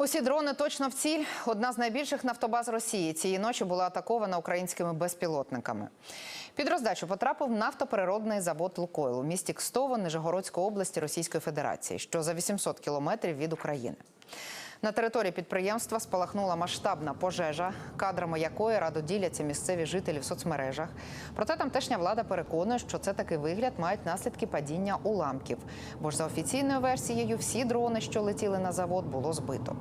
Усі дрони точно в ціль. Одна з найбільших нафтобаз Росії цієї ночі була атакована українськими безпілотниками. Під роздачу потрапив нафтопереробний завод «Лукойл» у місті Кстово Нижегородської області Російської Федерації, що за 800 кілометрів від України. На території підприємства спалахнула масштабна пожежа, кадрами якої радо діляться місцеві жителі в соцмережах. Проте тамтешня влада переконує, що це такий вигляд мають наслідки падіння уламків. Бо ж за офіційною версією всі дрони, що летіли на завод, було збито.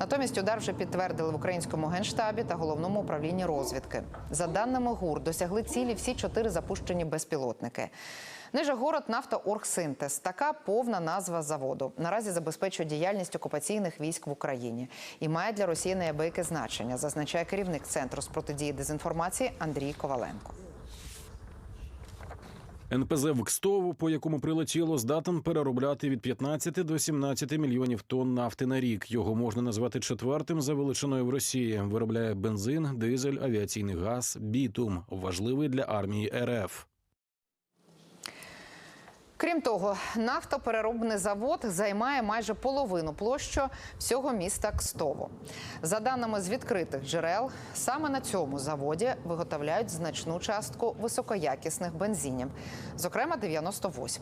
Натомість удар вже підтвердили в українському генштабі та головному управлінні розвідки. За даними ГУР, досягли цілі всі чотири запущені безпілотники. Нижегород «Нафтооргсинтез» – така повна назва заводу. Наразі забезпечує діяльність окупаційних військ в Україні і має для Росії неабияке значення, зазначає керівник центру з протидії дезінформації Андрій Коваленко. НПЗ в Кстову, по якому прилетіло, здатен переробляти від 15 до 17 мільйонів тонн нафти на рік. Його можна назвати четвертим за величиною в Росії. Виробляє бензин, дизель, авіаційний газ, бітум, важливий для армії РФ. Крім того, нафтопереробний завод займає майже половину площу всього міста Кстово. За даними з відкритих джерел, саме на цьому заводі виготовляють значну частку високоякісних бензинів, зокрема 98-й.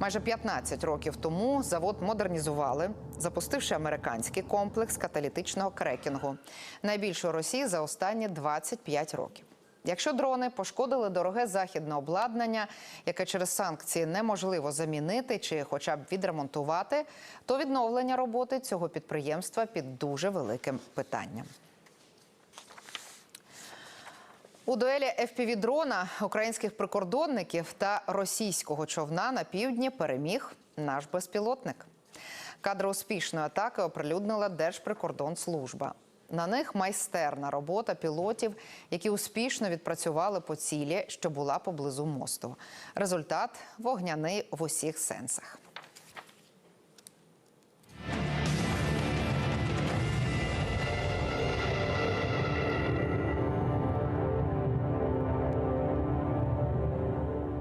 Майже 15 років тому завод модернізували, запустивши американський комплекс каталітичного крекінгу, найбільший у Росії за останні 25 років. Якщо дрони пошкодили дороге західне обладнання, яке через санкції неможливо замінити чи хоча б відремонтувати, то відновлення роботи цього підприємства під дуже великим питанням. У дуелі fpv дрона українських прикордонників та російського човна на півдні переміг наш безпілотник. Кадри успішної атаки оприлюднила Держприкордонслужба. На них майстерна робота пілотів, які успішно відпрацювали по цілі, що була поблизу мосту. Результат вогняний в усіх сенсах.